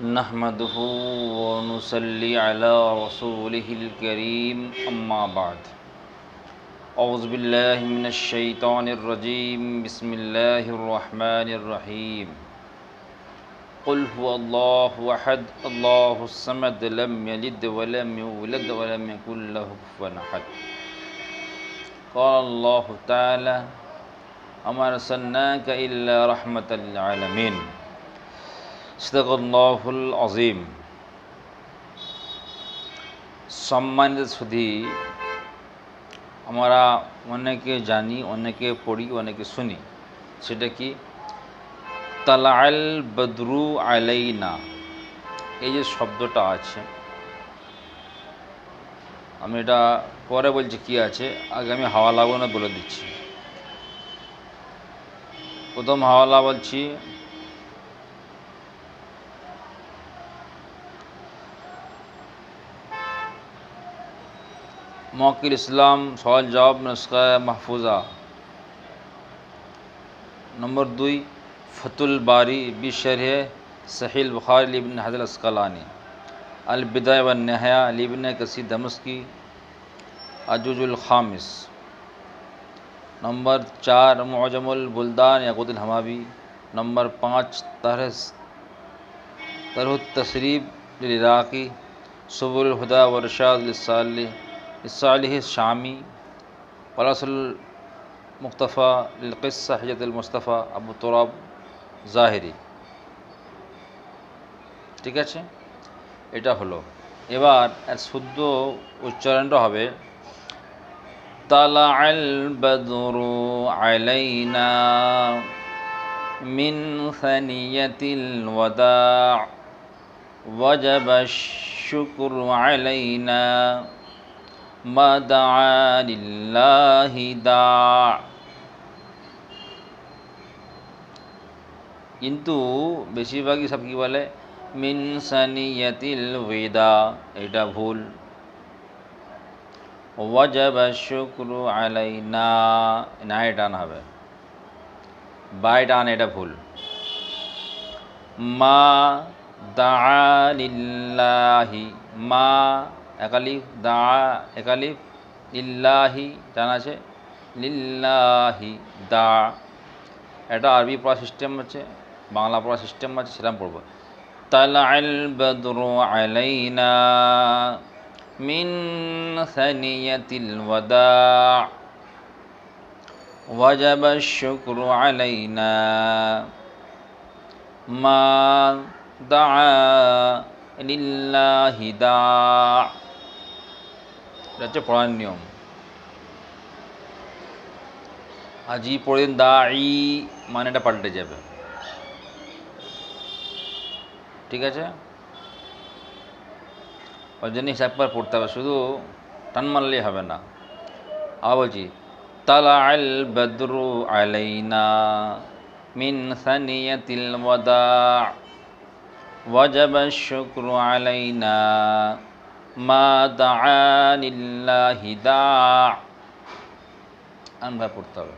نحمده ونصلي على رسوله الكريم أما بعد. أعوذ بالله من الشيطان الرجيم. بسم الله الرحمن الرحيم. قل هو الله أحد. الله الصمد لم يلد ولم يولد ولم يكن له كفوا أحد. قال الله تعالى أما أرسلناك إلا رحمة للعالمين. সদাকুল্লাহুল আজিম সম্মানিত সুধি আমরা অনেকে জানি অনেকে পড়ি অনেকে শুনি সেটা কি তালাইল বদরু আলাইনা এই যে শব্দটা আছে আমি এটা পরে বলছি কি আছে আগে আমি হাওয়া লাগো বলে দিচ্ছি প্রথম হাওয়ালা বলছি موقع اسلام سوال جواب نسخہ محفوظہ۔ نمبر دوئی فت الباری بھی شرح صحیح بخار لبن حضر اسقلانی البدا و نہیا لبن کسی دمس کی عجوج الخامس۔ نمبر چار، معجم البلدان یاقود الحمابی نمبر پانچ، طرح طرح التصریب العراقی صبر الہدا و رشاد لصالح الشامي ورسل المقتفى للقصة حجة المصطفى أبو تراب জাহেরি ঠিক আছে? এটা হলো। এবার শুদ্ধ উচ্চারণটা হবে طلع البدر علينا من ثنية الوداع وجب الشكر علينا মাদানিল্লাহি দা। কিন্তু বেশিরভাগই সব কি বলে? মিনসানিয়াতিল ওয়েদা, এটা ভুল। ওয়াজাব শুক্রু আলাইনা, না এটা আন হবে। বা এটা আন এটা ভুল। মা দালিল্লাহি মা একালিফ দা একালিফ ইল্লাহি জানা আছে লিল্লাহি দা এটা আরবি পড়া সিস্টেম আছে বাংলা পড়া সিস্টেম আছে সেরকম পড়বো طلع البدر علينا من ثنية الوداع وجب الشكر علينا ما دعا لله داع এটা হচ্ছে পড়ার নিয়ম। আজি পড়েন দা ই মানেটা পাল্টে যাবে। ঠিক আছে? ওই জন্য হিসাববার পড়তে হবে, শুধু টান মারলেই হবে না। আবার বলছি তালা আল বদরু আলাইনা মিন সানিয়াতিল ওয়াজাব শুক্র আলাইনা। মা দানিল্লাহি দা আনভাবে পড়তে হবে।